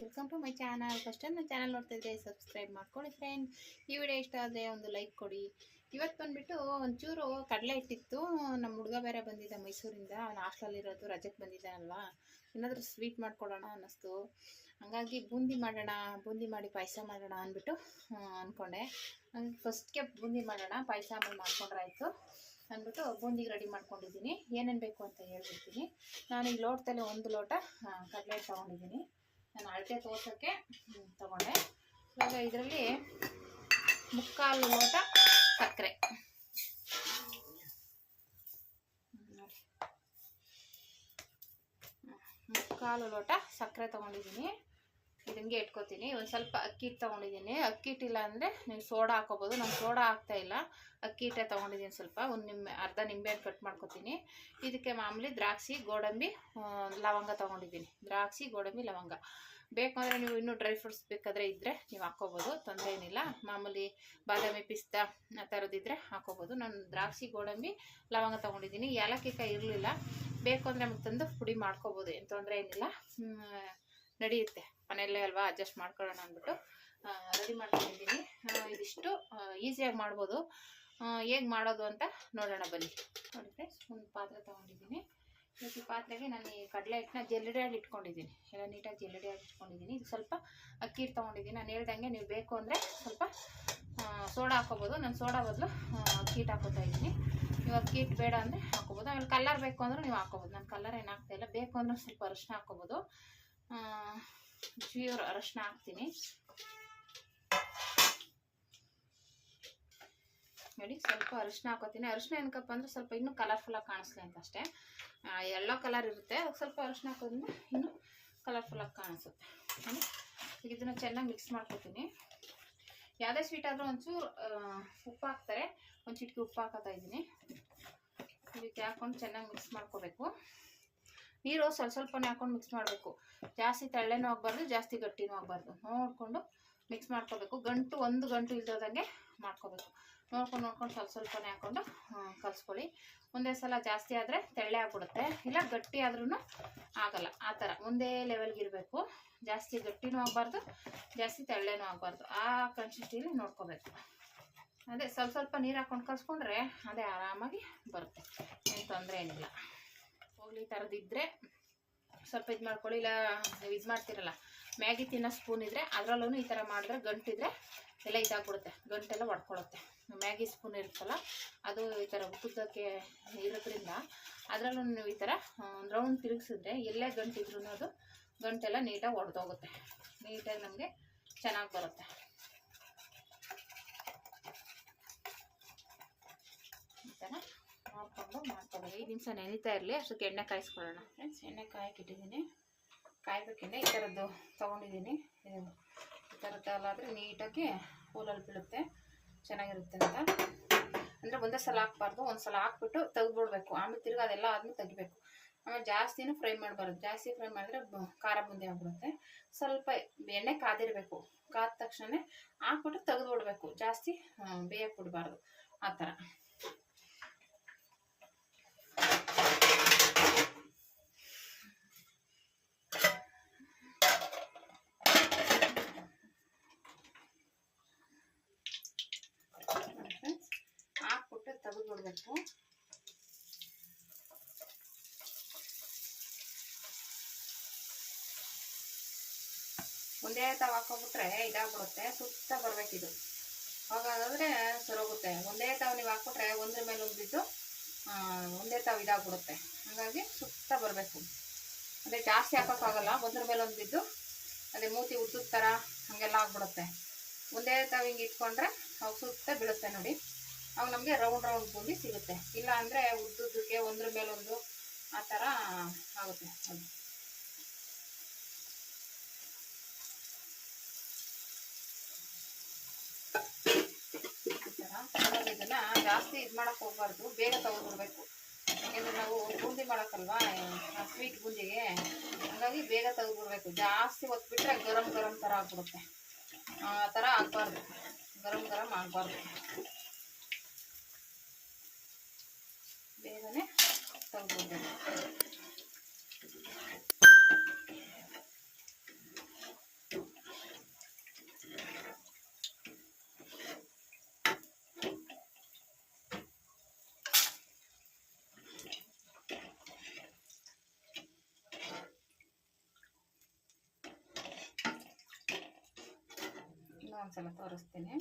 Welcome to my channel first time ನನ್ನ ನೋಡ್ತಿದ್ರೆ subscribe ಮಾಡ್ಕೊಳ್ಳಿ ಫ್ರೆಂಡ್ ಈ ವಿಡಿಯೋ ಇಷ್ಟ ಆದರೆ ಒಂದು ಲೈಕ್ ಕೊಡಿ. ಇವತ್ತು ಬಂದುಬಿಟ್ಟು ಒಂಚೂರು ಕಡಲೆ ಇಟ್ಟಿತ್ತು ನಮ್ಮ ಹುಡುಗ ಬೇರೆ ಬಂದಿದ್ದ ಮೈಸೂರಿಂದ. ಅವ್ನು ಹಾಸ್ಟೆಲಿರೋದು ರಜಕ್ಕೆ ಬಂದಿದ್ದಾನಲ್ವಾ ಏನಾದರೂ ಸ್ವೀಟ್ ಮಾಡ್ಕೊಡೋಣ ಅನ್ನಿಸ್ತು. ಹಂಗಾಗಿ ಬೂಂದಿ ಮಾಡೋಣ, ಬೂಂದಿ ಮಾಡಿ ಪಾಯಸ ಮಾಡೋಣ ಅಂದ್ಬಿಟ್ಟು ಅಂದ್ಕೊಂಡೆ ಫಸ್ಟ್ಗೆ ಬೂಂದಿ ಮಾಡೋಣ, ಪಾಯಸ ಆಮೇಲೆ ಮಾಡ್ಕೊಂಡ್ರಾಯ್ತು ಅಂದ್ಬಿಟ್ಟು ಬೂಂದಿಗೆ ರೆಡಿ ಮಾಡ್ಕೊಂಡಿದ್ದೀನಿ. ಏನೇನು ಬೇಕು ಅಂತ ಹೇಳ್ಬಿಡ್ತೀನಿ. ನಾನು ಈ ಲೋಟದಲ್ಲಿ ಒಂದು ಲೋಟ ಕಡಲೆ ತೊಗೊಂಡಿದ್ದೀನಿ. ನಾನು ಅಳತೆ ತೋರ್ಸೋಕ್ಕೆ ತೊಗೊಂಡೆ. ಇವಾಗ ಇದರಲ್ಲಿ ಮುಕ್ಕಾಲು ಲೋಟ ಸಕ್ಕರೆ. ಮುಕ್ಕಾಲು ಲೋಟ ಸಕ್ಕರೆ ತೊಗೊಂಡಿದ್ದೀನಿ. ಇದಂಗೆ ಇಟ್ಕೋತೀನಿ. ಒಂದು ಸ್ವಲ್ಪ ಅಕ್ಕಿ ಹಿಟ್ಟು ತೊಗೊಂಡಿದ್ದೀನಿ. ಅಕ್ಕಿ ಹಿಟ್ಟಿಲ್ಲ ಅಂದರೆ ನೀವು ಸೋಡಾ ಹಾಕೋಬೋದು. ನಾನು ಸೋಡಾ ಹಾಕ್ತಾ ಇಲ್ಲ. ಅಕ್ಕಿ ಹಿಟ್ಟೆ ತೊಗೊಂಡಿದ್ದೀನಿ ಸ್ವಲ್ಪ. ಒಂದು ನಿಂಬೆ ಅರ್ಧ ನಿಂಬೆಹಣ್ಣು ಕಟ್ ಮಾಡ್ಕೊತೀನಿ. ಇದಕ್ಕೆ ಮಾಮೂಲಿ ದ್ರಾಕ್ಷಿ, ಗೋಡಂಬಿ ಲವಂಗ ತೊಗೊಂಡಿದ್ದೀನಿ. ದ್ರಾಕ್ಷಿ, ಗೋಡಂಬಿ, ಲವಂಗ. ಬೇಕು ಅಂದರೆ ನೀವು ಇನ್ನೂ ಡ್ರೈ ಫ್ರೂಟ್ಸ್ ಬೇಕಾದರೆ ಇದ್ದರೆ ನೀವು ಹಾಕ್ಕೋಬೋದು ತೊಂದರೆ ಏನಿಲ್ಲ. ಮಾಮೂಲಿ ಬಾದಾಮಿ ಪಿಸ್ತಾ ಆ ಥರದ್ದಿದ್ರೆ ಹಾಕ್ಕೋಬೋದು ನಾನು ದ್ರಾಕ್ಷಿ, ಗೋಡಂಬಿ, ಲವಂಗ ತೊಗೊಂಡಿದ್ದೀನಿ. ಏಲಕ್ಕಿ ಕಾಯಿ ಇರಲಿಲ್ಲ. ಬೇಕು ಅಂದರೆ ನಮಗೆ ತಂದು ಪುಡಿ ಮಾಡ್ಕೋಬೋದು. ಏನು ತೊಂದರೆ ಏನಿಲ್ಲ. ನಡೆಯುತ್ತೆ. ಮನೆಯಲ್ಲೇ ಅಲ್ವಾ ಅಡ್ಜಸ್ಟ್ ಮಾಡ್ಕೊಳ್ಳೋಣ ಅಂದ್ಬಿಟ್ಟು ರೆಡಿ ಮಾಡ್ಕೊಂಡಿದ್ದೀನಿ. ಇದಿಷ್ಟು ಈಸಿಯಾಗಿ ಮಾಡ್ಬೋದು. ಹೇಗೆ ಮಾಡೋದು ಅಂತ ನೋಡೋಣ ಬನ್ನಿ. ನೋಡಿ ಫ್ರೆಂಡ್ಸ್ ಒಂದು ಪಾತ್ರೆ ತೊಗೊಂಡಿದ್ದೀನಿ. ಈ ಪಾತ್ರೆಗೆ ನಾನು ಈ ಕಡಲೆ ಹಿಟ್ಟನ್ನ ಜಲ್ಲಡಿಯಾಗಿ ಇಟ್ಕೊಂಡಿದ್ದೀನಿ. ಎಲ್ಲ ನೀಟಾಗಿ ಜಲ್ಲಡಿಯಾಗಿ ಇಟ್ಕೊಂಡಿದ್ದೀನಿ. ಇದು ಸ್ವಲ್ಪ ಅಕ್ಕಿ ಹಿಟ್ಟು ತೊಗೊಂಡಿದ್ದೀನಿ. ನಾನು ಹೇಳ್ದಂಗೆ ನೀವು ಬೇಕು ಅಂದರೆ ಸ್ವಲ್ಪ ಸೋಡಾ ಹಾಕೋಬೋದು ನಾನು ಸೋಡಾ ಬದಲು ಅಕ್ಕಿ ಹಿಟ್ಟು ಹಾಕೋತಾ ಇದ್ದೀನಿ. ನೀವು ಅಕ್ಕಿ ಹಿಟ್ಟು ಬೇಡ ಅಂದರೆ ಹಾಕೋಬೋದು ಆಮೇಲೆ ಕಲರ್ ಬೇಕು ಅಂದರೆ ನೀವು ಹಾಕೋಬೋದು ನಾನು ಕಲರ್ ಏನು ಹಾಕ್ತಾ ಇಲ್ಲ. ಬೇಕು ಅಂದರೆ ಸ್ವಲ್ಪ ಅರಿಶಿನ ಹಾಕೋಬೋದು ಪ್ಯೂರ್ ಅರಶಿನ ಹಾಕ್ತೀನಿ. ನೋಡಿ, ಸ್ವಲ್ಪ ಅರಿಶಿನ ಹಾಕೋತೀನಿ. ಅರಿಶಿನ ಏನಕ್ಕಪ್ಪ ಅಂದ್ರೆ ಸ್ವಲ್ಪ ಇನ್ನೂ ಕಲರ್ಫುಲ್ಲಾಗಿ ಕಾಣಿಸ್ಲಿ ಅಂತ ಅಷ್ಟೇ. ಎಲ್ಲೋ ಕಲರ್ ಇರುತ್ತೆ. ಅದಕ್ಕೆ ಸ್ವಲ್ಪ ಅರಿಶಿನ ಹಾಕೋದ್ರಿಂದ ಇನ್ನೂ ಕಲರ್ಫುಲ್ಲಾಗಿ ಕಾಣಿಸುತ್ತೆ. ಈಗ ಇದನ್ನು ಚೆನ್ನಾಗಿ ಮಿಕ್ಸ್ ಮಾಡ್ಕೊತೀನಿ. ಯಾವುದೇ ಸ್ವೀಟ್ ಆದರೂ ಒಂಚೂರು ಉಪ್ಪು ಹಾಕ್ತಾರೆ. ಒಂದು ಚಿಟಿಕೆ ಉಪ್ಪು ಹಾಕೋತಾ ಇದ್ದೀನಿ. ಇದಕ್ಕೆ ಹಾಕ್ಕೊಂಡು ಚೆನ್ನಾಗಿ ಮಿಕ್ಸ್ ಮಾಡ್ಕೋಬೇಕು. ನೀರು ಸ್ವಲ್ಪ ಸ್ವಲ್ಪನೇ ಹಾಕೊಂಡು ಮಿಕ್ಸ್ ಮಾಡಬೇಕು. ಜಾಸ್ತಿ ತೆಳ್ಳನೂ ಆಗಬಾರ್ದು, ಜಾಸ್ತಿ ಗಟ್ಟಿನೂ ಆಗಬಾರ್ದು. ನೋಡಿಕೊಂಡು ಮಿಕ್ಸ್ ಮಾಡ್ಕೋಬೇಕು. ಗಂಟು, ಒಂದು ಗಂಟು ಇಲ್ದೋದಂಗೆ ಮಾಡ್ಕೋಬೇಕು. ನೋಡ್ಕೊಂಡು ನೋಡ್ಕೊಂಡು ಸ್ವಲ್ಪ ಸ್ವಲ್ಪನೇ ಹಾಕ್ಕೊಂಡು ಕಲಿಸ್ಕೊಳ್ಳಿ. ಒಂದೇ ಸಲ ಜಾಸ್ತಿ ಆದರೆ ತೆಳ್ಳೆ ಆಗ್ಬಿಡುತ್ತೆ. ಇಲ್ಲ, ಗಟ್ಟಿ ಆದ್ರೂ ಆಗಲ್ಲ. ಆ ಥರ ಒಂದೇ ಲೆವೆಲ್ಗೆ ಇರಬೇಕು. ಜಾಸ್ತಿ ಗಟ್ಟಿನೂ ಆಗಬಾರ್ದು, ಜಾಸ್ತಿ ತೆಳ್ಳೆನೂ ಆಗಬಾರ್ದು. ಆ ಕನ್ಸಿಸ್ಟಿಲಿ ನೋಡ್ಕೋಬೇಕು. ಅದೇ ಸ್ವಲ್ಪ ಸ್ವಲ್ಪ ನೀರು ಹಾಕ್ಕೊಂಡು ಕಲಿಸ್ಕೊಂಡ್ರೆ ಅದೇ ಆರಾಮಾಗಿ ಬರುತ್ತೆ. ಏನು ತೊಂದರೆ ಏನಿಲ್ಲ. ಹೋಗ್ಲಿ ತರದಿದ್ರೆ ಸ್ವಲ್ಪ ಇದು ಮಾಡ್ಕೊಳ್ಳಿ, ಇಲ್ಲ ನೀವು ಇದು ಮಾಡ್ತೀರಲ್ಲ. ಮ್ಯಾಗಿ ತಿನ್ನೋ ಸ್ಪೂನ್ ಇದ್ದರೆ ಅದರಲ್ಲೂ ಈ ಥರ ಮಾಡಿದ್ರೆ ಗಂಟಿದ್ರೆ ಎಲ್ಲ ಇದಾಗ್ಬಿಡುತ್ತೆ, ಗಂಟೆಲ್ಲ ಒಡ್ಕೊಳುತ್ತೆ. ಮ್ಯಾಗಿ ಸ್ಪೂನ್ ಇರುತ್ತಲ್ಲ, ಅದು ಈ ಥರ ಉದ್ದಕ್ಕೆ ಇರೋದ್ರಿಂದ ಅದರಲ್ಲೂ ನೀವು ಈ ಥರ ಒಂದು ರೌಂಡ್ ತಿರುಗಿಸಿದ್ರೆ ಎಲ್ಲೇ ಗಂಟಿದ್ರೂ ಅದು ಗಂಟೆಲ್ಲ ನೀಟಾಗಿ ಒಡೆದೋಗುತ್ತೆ. ನೀಟಾಗಿ ನಮಗೆ ಚೆನ್ನಾಗಿ ಬರುತ್ತೆ. ಈ ನೋಡ್ಕೊಂಡು ಮಾಡ್ಕೊಳ್ಳಿ ಐದು ನಿಮಿಷ ನೆನೀತಾ ಇರಲಿ ಅಷ್ಟಕ್ಕೆ ಎಣ್ಣೆ ಕಾಯಿಸ್ಕೊಳ್ಳೋಣ. ಫ್ರೆಂಡ್ಸ್ ಎಣ್ಣೆ ಕಾಯಕ್ಕಿಟ್ಟಿದ್ದೀನಿ. ಕಾಯ್ಬೇಕಿಂದ ಈ ಥರದ್ದು ತೊಗೊಂಡಿದ್ದೀನಿ. ಇದು ಈ ಥರದ್ದಲ್ಲಾದರೆ ನೀಟಾಗಿ ಕೂಲಲ್ಲಿ ಬೀಳುತ್ತೆ ಚೆನ್ನಾಗಿರುತ್ತೆ ಅಂತ. ಅಂದರೆ ಒಂದೇ ಸಲ ಹಾಕ್ಬಾರ್ದು ಒಂದು ಸಲ ಹಾಕ್ಬಿಟ್ಟು ತೆಗ್ದುಬಿಡ್ಬೇಕು. ಆಮೇಲೆ ತಿರ್ಗಿ ಅದೆಲ್ಲ ಆದ್ಮೇಲೆ ತೆಗಿಬೇಕು. ಆಮೇಲೆ ಜಾಸ್ತಿನೂ ಫ್ರೈ ಮಾಡಬಾರ್ದು. ಜಾಸ್ತಿ ಫ್ರೈ ಮಾಡಿದ್ರೆ ಖಾರ ಬುಂದಿ ಆಗ್ಬಿಡುತ್ತೆ. ಸ್ವಲ್ಪ ಎಣ್ಣೆ ಕಾದಿರಬೇಕು. ಕಾದ ತಕ್ಷಣ ಹಾಕ್ಬಿಟ್ಟು ತೆಗೆದ್ಬಿಡ್ಬೇಕು. ಜಾಸ್ತಿ ಬೇಯಕ್ಕೆ ಬಿಡಬಾರ್ದು. ಆ ಥರ ಫ್ರೆಂಡ್ಸ್ ಹಾಕ್ಬಿಟ್ಟು ಒಂದೇ ತಾವು ಹಾಕೊಂಡ್ಬಿಟ್ರೆ ಇದಾಗ್ಬಿಡುತ್ತೆ, ಸುತ್ತ ಬರ್ಬೇಕಿದು. ಹಾಗಾದ್ರೆ ಸರೋಗುತ್ತೆ ಒಂದೇ ತಾವು ನೀವು ಹಾಕ್ಬಿಟ್ರೆ ಒಂದ್ರ ಮೇಲೆ ಒಂದು ಬಿದ್ದು ಒಂದೇ ತಾವು ಇದಾಗ್ಬಿಡುತ್ತೆ. ಹಾಗಾಗಿ ಸುತ್ತ ಬರಬೇಕು. ಅದೇ ಜಾಸ್ತಿ ಹಾಕೋಕ್ಕಾಗಲ್ಲ, ಒಂದ್ರ ಮೇಲೆ ಒಂದು ಬಿದ್ದು ಅದೇ ಮೂತಿ ಉದ್ದದ ಥರ ಹಾಗೆಲ್ಲ ಆಗ್ಬಿಡುತ್ತೆ. ಒಂದೇ ತಾವ್ ಹಿಂಗೆ ಇಟ್ಕೊಂಡ್ರೆ ಅವು ಸುತ್ತ ಬೀಳುತ್ತೆ ನೋಡಿ. ಅವಾಗ ನಮಗೆ ರೌಂಡ್ ರೌಂಡ್ ಬೂಂದಿ ಸಿಗುತ್ತೆ. ಇಲ್ಲ ಅಂದರೆ ಉದ್ದುದ್ದಕ್ಕೆ ಒಂದ್ರ ಮೇಲೊಂದು ಆ ಥರ ಆಗುತ್ತೆ ಅದು. ಇದನ್ನ ಜಾಸ್ತಿ ಇದು ಮಾಡೋಕೆ ಹೋಗ್ಬಾರ್ದು. ಬೇಗ ತೆಗೆದ್ಬಿಡ್ಬೇಕು ಯಾಕೆಂದ್ರೆ ನಾವು ಬೂಂದಿ ಮಾಡೋಕ್ಕಲ್ವಾ? ಸ್ವೀಟ್ ಬೂಂದಿಗೆ. ಹಾಗಾಗಿ ಬೇಗ ತೆಗೆದ್ಬಿಡ್ಬೇಕು ಜಾಸ್ತಿ ಹೊತ್ಬಿಟ್ರೆ ಗರಂ ಗರಂ ಥರ ಆಗ್ಬಿಡುತ್ತೆ. ಆ ಥರ ಆಗಬಾರ್ದು. ಗರಂ ಗರಂ ಆಗಬಾರ್ದು. ಬೇಗನೆ ಹೋಗ್ಬೇಕು ಇನ್ನೊಂದ್ಸಲ ತೋರಿಸ್ತೀನಿ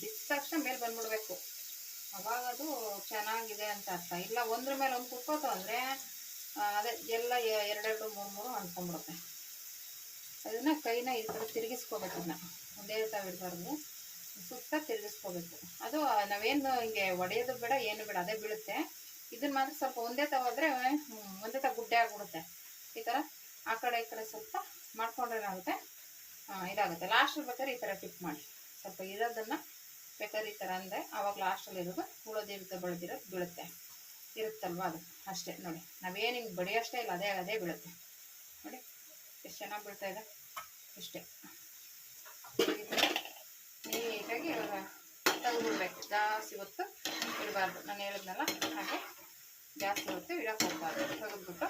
ಬಿದ್ದ ತಕ್ಷಣ ಮೇಲೆ ಬಂದ್ಬಿಡ್ಬೇಕು. ಅವಾಗ ಅದು ಚೆನ್ನಾಗಿದೆ ಅಂತ ಅರ್ಥ. ಇಲ್ಲ, ಒಂದ್ರ ಮೇಲೆ ಒಂದು ಕುಕ್ಕೋತು ಅಂದರೆ ಅದೇ ಎಲ್ಲ ಎರಡೆರಡು, ಮೂರು ಮೂರು ಅಂದ್ಕೊಂಡ್ಬಿಡುತ್ತೆ ಅದನ್ನ ಕೈನ ಈ ಥರ ತಿರುಗಿಸ್ಕೋಬೇಕು ಅದನ್ನ. ಒಂದೇ ತಾವು ಇಡಬಾರ್ದು. ಸುತ್ತ ತಿರುಗಿಸ್ಕೋಬೇಕು. ಅದು ನಾವೇನು ಹಿಂಗೆ ಒಡೆಯೋದು ಬೇಡ, ಏನು ಬೇಡ, ಅದೇ ಬೀಳುತ್ತೆ. ಇದನ್ನ ಮಾತ್ರ ಸ್ವಲ್ಪ ಒಂದೇ ತಗೋದ್ರೆ ಒಂದೇ ತ ಗುಡ್ಡೆ ಆಗ್ಬಿಡುತ್ತೆ. ಈ ಥರ ಆ ಕಡೆ, ಈ ಕಡೆ ಸ್ವಲ್ಪ ಮಾಡ್ಕೊಂಡ್ರೆ ಏನಾಗುತ್ತೆ? ಇದಾಗುತ್ತೆ. ಲಾಸ್ಟ್ ಬೇಕಾದ್ರೆ ಈ ಥರ ಟಿಪ್ ಮಾಡಿ. ಸ್ವಲ್ಪ ಇರೋದನ್ನು ಬೇಕಾದ್ರೆ ಈ ಥರ ಅಂದರೆ ಆವಾಗ ಲಾಸ್ಟಲ್ಲಿ ಇರೋದು ಉಳೋದಿರುತ್ತೆ ಬೆಳೆದಿರೋದು ಬೀಳುತ್ತೆ. ಇರುತ್ತಲ್ವಾ ಅದು? ಅಷ್ಟೇ. ನೋಡಿ, ನಾವೇನು ಹಿಂಗೆ ಬಡಿಯೋಷ್ಟೇ ಇಲ್ಲ, ಅದೇ ಅದೇ ಬೀಳುತ್ತೆ. ನೋಡಿ, ಎಷ್ಟು ಚೆನ್ನಾಗಿ ಬೀಳ್ತಾ ಇದೆ? ಇಷ್ಟೇ. ನೀಟಾಗಿ ಇವಾಗ ತೆಗೆದ್ಬಿಡ್ಬೇಕು ಜಾಸ್ತಿ ಹೊತ್ತು ಇಡಬಾರ್ದು. ನಾನು ಹೇಳಿದ್ನಲ್ಲ, ಹಾಗೆ ಜಾಸ್ತಿ ಹೊತ್ತು ಇಡಕ್ಕೆ ಹೋಗ್ಬಾರ್ದು. ತೆಗೆದ್ಬಿಟ್ಟು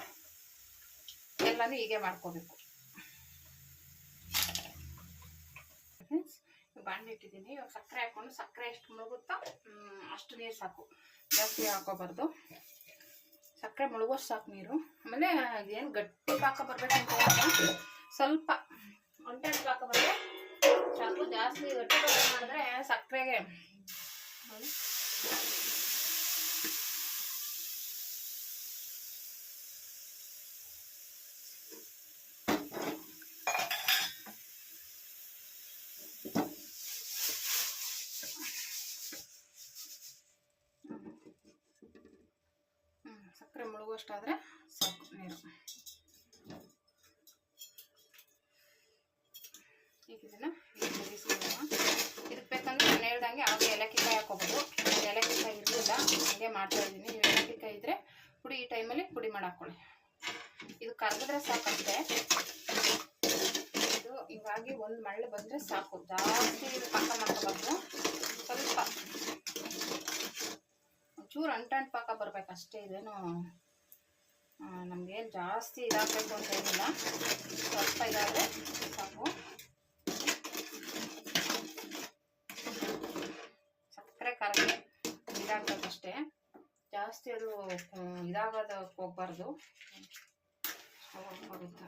ಎಲ್ಲನೂ ಹೀಗೆ ಮಾಡ್ಕೋಬೇಕು ಫ್ರೆಂಡ್ಸ್ ಬಾಣಲೆ ಇಟ್ಟಿದ್ದೀನಿ ಇವಾಗ ಸಕ್ಕರೆ ಹಾಕ್ಕೊಂಡು ಸಕ್ಕರೆ ಎಷ್ಟು ಮುಳುಗುತ್ತೋ ಅಷ್ಟು ನೀರು ಸಾಕು. ಜಾಸ್ತಿ ಹಾಕೋಬಾರ್ದು. ಸಕ್ಕರೆ ಮುಳುಗೋಷ್ಟು ಸಾಕು ನೀರು. ಆಮೇಲೆ ಏನು ಗಟ್ಟಿ ಪಾಕ ಬರ್ಬೇಕು ಅಂತ ಏನಿಲ್ಲ. ಸ್ವಲ್ಪ ಒಂಟೆ ಪಾಕ ಬರಬೇಕು ಸಾಕು. ಜಾಸ್ತಿ ಗಟ್ಟಿ ಪಾಕ ಮಾಡಿದ್ರೆ ಸಕ್ಕರೆಗೆ ನೋಡಿ. ಹ್ಮ್, ಸಕ್ಕರೆ ಮುಳುಗುವಷ್ಟಾದರೆ ಸಾಕು ನೀರು. ಈಗ ಇದಕ್ಕೆ ನಾನು ಹೇಳ್ದಂಗೆ ಹಾಗೆ ಏಲಕ್ಕಿಕಾಯಿ ಹಾಕೋಬೋದು. ಏಲಕ್ಕಿಕಾಯಿ ಇರಲಿಲ್ಲ ಹಾಗೆ ಮಾಡ್ತಾ ಇದ್ದೀನಿ. ನೀವು ಏಲಕ್ಕಿಕಾಯಿ ಇದ್ದರೆ ಪುಡಿ ಈ ಟೈಮಲ್ಲಿ ಪುಡಿ ಮಾಡಿ ಹಾಕೊಳ್ಳಿ. ಇದು ಕರಗಿದ್ರೆ ಸಾಕಷ್ಟೇ. ಇದು ಹಿಂಗಾಗಿ ಒಂದು ಮಳೆ ಬಂದರೆ ಸಾಕು. ಜಾಸ್ತಿ ಇದು ಪಾಕ ಮಾಡ್ಕೋಬಾರ್ದು. ಸ್ವಲ್ಪ ಒಂಚೂರು ಅಂಟಂಟು ಪಾಕ ಬರಬೇಕು ಅಷ್ಟೇ ಇದೇನು ನಮಗೇನು ಜಾಸ್ತಿ ಇದಾಗಬೇಕು ಅಂತ ಏನಿಲ್ಲ. ಸ್ವಲ್ಪ ಇದಾದರೆ ಸಾಕು. ಸಕ್ಕರೆ ಕರಗೆ ಇದಾಗಬೇಕಷ್ಟೇ. ಜಾಸ್ತಿ ಅದು ಇದಾಗೋದಕ್ಕೆ ಹೋಗ್ಬಾರ್ದು ಹೋಗುತ್ತೆ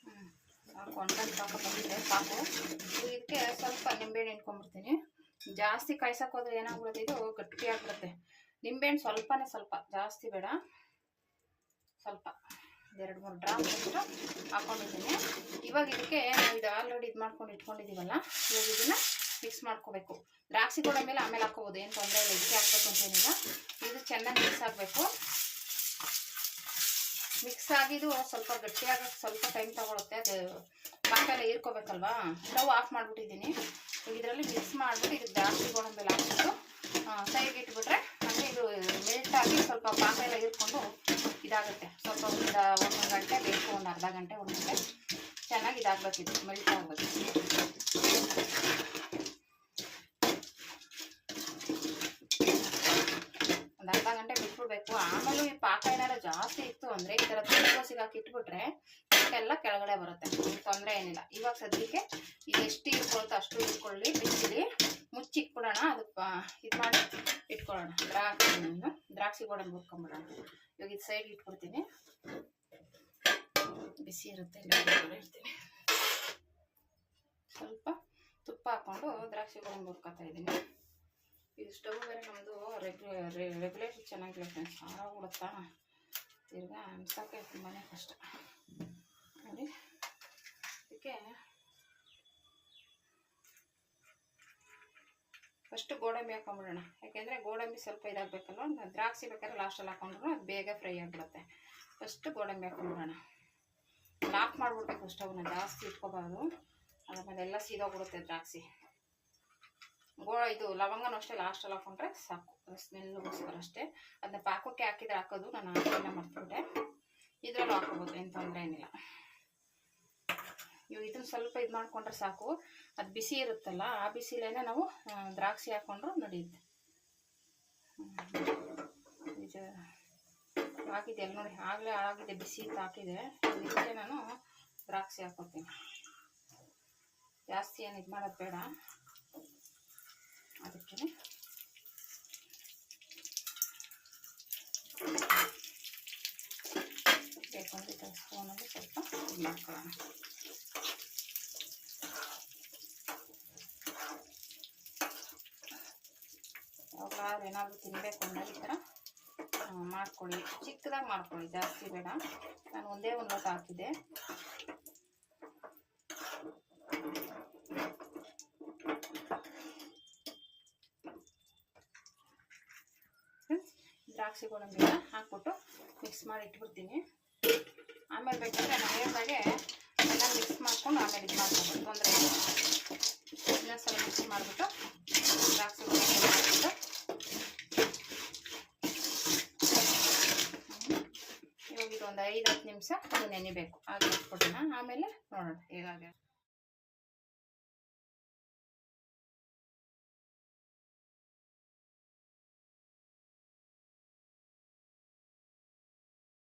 ಹ್ಮ್. ಸಾಕು ಒಂಟೊಂದು ಪಾಕ ಬಂದಿದೆ ಸಾಕು ಇದು ಇದಕ್ಕೆ ಸ್ವಲ್ಪ ನಿಂಬೆಹಣ್ಣು ಇಟ್ಕೊಂಡ್ಬಿಡ್ತೀನಿ ಜಾಸ್ತಿ ಕಾಯ್ಸಕ್ಕೆ ಹೋದ್ರೆ ಏನಾಗ್ಬಿಡುತ್ತೆ? ಇದು ಗಟ್ಟಿ ಆಗ್ಬಿಡುತ್ತೆ ನಿಂಬೆಹಣ್ಣು ಸ್ವಲ್ಪನೇ ಸ್ವಲ್ಪ, ಜಾಸ್ತಿ ಬೇಡ. ಸ್ವಲ್ಪ, ಎರಡು, ಮೂರು ಡ್ರಾಪ್ ಅಷ್ಟು ಹಾಕೊಂಡಿದ್ದೀನಿ. ಇವಾಗ ಇದಕ್ಕೆ ಇದು ಆಲ್ರೆಡಿ ಇದು ಮಾಡ್ಕೊಂಡು ಇಟ್ಕೊಂಡಿದ್ದೀವಲ್ಲ, ಇವಾಗ ಇದನ್ನ ಮಿಕ್ಸ್ ಮಾಡ್ಕೋಬೇಕು. ದ್ರಾಕ್ಷಿ ಕೂಡ ಮೇಲೆ ಆಮೇಲೆ ಹಾಕೋಬೋದು ಏನು ತೊಂದರೆ ಇಲ್ಲ, ಇದಕ್ಕೆ ಹಾಕ್ಬೇಕು ಅಂತೇನಿಲ್ಲ ಇದು ಚೆನ್ನಾಗಿ ಮಿಕ್ಸ್ ಆಗಬೇಕು. ಮಿಕ್ಸ್ ಆಗಿದ್ದು ಸ್ವಲ್ಪ ಗಟ್ಟಿಯಾಗಕ್ಕೆ ಸ್ವಲ್ಪ ಟೈಮ್ ತಗೊಳುತ್ತೆ. ಅದು ಪಾಕ ಎಲ್ಲ ಹೀರ್ಕೋಬೇಕಲ್ವಾ? Stove off ಮಾಡಿಬಿಟ್ಟಿದ್ದೀನಿ. ಇದರಲ್ಲಿ ಮಿಕ್ಸ್ ಮಾಡಿಬಿಟ್ಟು ಇದು ಜಾಸ್ತಿ ಗೋಡಂಬಿ ಹಾಕ್ಬಿಟ್ಟು ಸೈಡ್ಗೆ ಇಟ್ಬಿಟ್ರೆ ಅಂದರೆ ಇದು ಮೆಲ್ಟ್ ಆಗಿ ಸ್ವಲ್ಪ ಪಾಕ ಎಲ್ಲ ಇರ್ಕೊಂಡು ಇದಾಗುತ್ತೆ. ಸ್ವಲ್ಪ ಒಂದು ಒಂದು ಗಂಟೆ ಬೇಕು, ಒಂದು ಅರ್ಧ ಗಂಟೆ, ಒಂದು ಗಂಟೆ. ಚೆನ್ನಾಗಿ ಇದಾಗಬೇಕು ಇದು ಮೆಲ್ಟ್ ಆಗಬೇಕು ಒಂದು ಅರ್ಧ ಗಂಟೆ ಬಿಟ್ಬಿಡ್ಬೇಕು. ಆಮೇಲೆ ಪಾಕ ಏನಾದ್ರು ಜಾಸ್ತಿ ಇತ್ತು ಅಂದರೆ ಈ ಥರ ತುಂಬ ಹಾಕಿ ಇಟ್ಬಿಟ್ರೆ ಎಲ್ಲ ಕೆಳಗಡೆ ಬರುತ್ತೆ. ಏನಿಲ್ಲ ಇವಾಗ ಸದ್ಯಕ್ಕೆ ಇದು ಎಷ್ಟು ಇಟ್ಕೊಳ್ತೋ ಅಷ್ಟು ಇಟ್ಕೊಳ್ಳಿ ಬಿಸಿಲಿ ಮುಚ್ಚಿಟ್ಬಿಡೋಣ ಅದು ಇದು ಮಾಡಿ ಇಟ್ಕೊಳ್ಳೋಣ. ದ್ರಾಕ್ಷಿ ದ್ರಾಕ್ಷಿ ಗೋಡಂಬಿ ಹುರ್ಕೊಂಬಿಡೋಣ. ಇವಾಗ ಇದು ಸೈಡ್ ಇಟ್ಬಿಡ್ತೀನಿ. ಬಿಸಿ ಇರುತ್ತೆ ಇಡ್ತೀನಿ ಸ್ವಲ್ಪ ತುಪ್ಪ ಹಾಕ್ಕೊಂಡು ದ್ರಾಕ್ಷಿ ಗೋಡಂಬಿ ಹುರ್ಕೊತಾ ಇದ್ದೀನಿ. ಇದು ಸ್ಟವ್ ಬೇರೆ ನಮ್ಮದು ರೆಗ್ಯು ರೆಗ್ಯುಲೇಟರ್ ಚೆನ್ನಾಗಿಲ್ಲ ಫ್ರೆಂಡ್ಸ್ ಹಾಳಾಗ್ಬಿಡುತ್ತಾ? ತಿರ್ಗಾ ಅನ್ಸೋಕ್ಕೆ ತುಂಬಾ ಕಷ್ಟ. ನೋಡಿ. ಅದಕ್ಕೆ ಫಸ್ಟ್ ಗೋಡಂಬಿ ಹಾಕೊಂಡ್ಬಿಡೋಣ ಯಾಕೆಂದರೆ ಗೋಡಂಬಿ ಸ್ವಲ್ಪ ಇದಾಗಬೇಕಲ್ವ? ದ್ರಾಕ್ಷಿ ಬೇಕಾದ್ರೆ ಲಾಸ್ಟಲ್ಲಿ ಹಾಕೊಂಡ್ರು, ಅದು ಬೇಗ ಫ್ರೈ ಆಗಿಬಿಡುತ್ತೆ. ಫಸ್ಟ್ ಗೋಡಂಬಿ ಹಾಕೊಂಡ್ಬಿಡೋಣ ಲಾಕ್ ಮಾಡಿಬಿಡ್ಬೇಕು ಸ್ಟವ್ನ ಜಾಸ್ತಿ ಇಟ್ಕೋಬಾರ್ದು. ಆಮೇಲೆ ಎಲ್ಲ ಸೀದೋಗ್ಬಿಡುತ್ತೆ ದ್ರಾಕ್ಷಿ. ಗೋ, ಇದು ಲವಂಗನೂ ಅಷ್ಟೇ ಲಾಸ್ಟಲ್ಲಿ ಹಾಕೊಂಡ್ರೆ ಸಾಕು. ಸ್ಮೆಲ್ಗೋಸ್ಕರ ಅಷ್ಟೇ. ಅದನ್ನ ಪಾಕಕ್ಕೆ ಹಾಕಿದ್ರೆ ಹಾಕೋದು, ನಾನು ಹಾಕಿಲ್ಲ ಮರ್ತ್ಬಿಟ್ಟೆ ಇದರಲ್ಲಿ ಹಾಕೋಬೋದು, ಏನು ತೊಂದರೆ ಏನಿಲ್ಲ. ಇವು ಇದನ್ನ ಸ್ವಲ್ಪ ಇದು ಮಾಡ್ಕೊಂಡ್ರೆ ಸಾಕು. ಅದು ಬಿಸಿ ಇರುತ್ತಲ್ಲ, ಆ ಬಿಸಿಲೇನೆ ನಾವು ದ್ರಾಕ್ಷಿ ಹಾಕೊಂಡ್ರು ನಡೆಯುತ್ತೆ. ಇದು ಆಗಿದೆ ಅಲ್ಲಿ ನೋಡಿ, ಆಗಲೇ ಆಗಿದೆ, ಬಿಸಿ ಹಾಕಿದೆ. ಇದಕ್ಕೆ ನಾನು ದ್ರಾಕ್ಷಿ ಹಾಕೋತೀನಿ. ಜಾಸ್ತಿ ಏನು ಇದು ಮಾಡೋದು ಬೇಡ. ಅದಕ್ಕೆ ಬೇಕಂದ್ರೆ ಸ್ಪೂನಲ್ಲಿ ಸ್ವಲ್ಪ ಇದು ಮಾಡ್ಕೊಳ್ಳೋಣ. ಯಾವಾಗಲಾದ್ರೂ ಏನಾದರೂ ತಿನ್ನಬೇಕು ಅಂದಾಗ ಈ ಥರ ಮಾಡ್ಕೊಳ್ಳಿ. ಚಿಕ್ಕದಾಗಿ ಮಾಡ್ಕೊಳ್ಳಿ, ಜಾಸ್ತಿ ಬೇಡ. ನಾನು ಒಂದೇ ಒಂದು ಲೋಟ ಹಾಕಿದೆ ದ್ರಾಕ್ಷಿ ಗೋಡಂಬಿನ ಹಾಕ್ಬಿಟ್ಟು ಮಿಕ್ಸ್ ಮಾಡಿ ಇಟ್ಬಿಡ್ತೀನಿ. ಆಮೇಲೆ ಬೇಕಾದ್ರೆ ನಾನು ಹೇಳ್ದಾಗೆ ಎಲ್ಲ ಮಿಕ್ಸ್ ಮಾಡ್ಕೊಂಡು ಆಮೇಲೆ ಇದು ಮಾಡ್ಕೊಂಡು ತೊಂದರೆ ಇಲ್ಲ. ಮಿಕ್ಸ್ ಮಾಡಿಬಿಟ್ಟು ದ್ರಾಕ್ಷಿ ಗೋಡಂಬಿ ಹಾಕ್ಬಿಟ್ಟು ಇವಾಗ ಇದೊಂದು ಐದು ಹತ್ತು ನಿಮಿಷ ಅದು ನೆನಿಬೇಕು ಅದು ಹಾಕ್ಬಿಡೋಣ ಆಮೇಲೆ ನೋಡೋಣ ಹೇಗಾಗ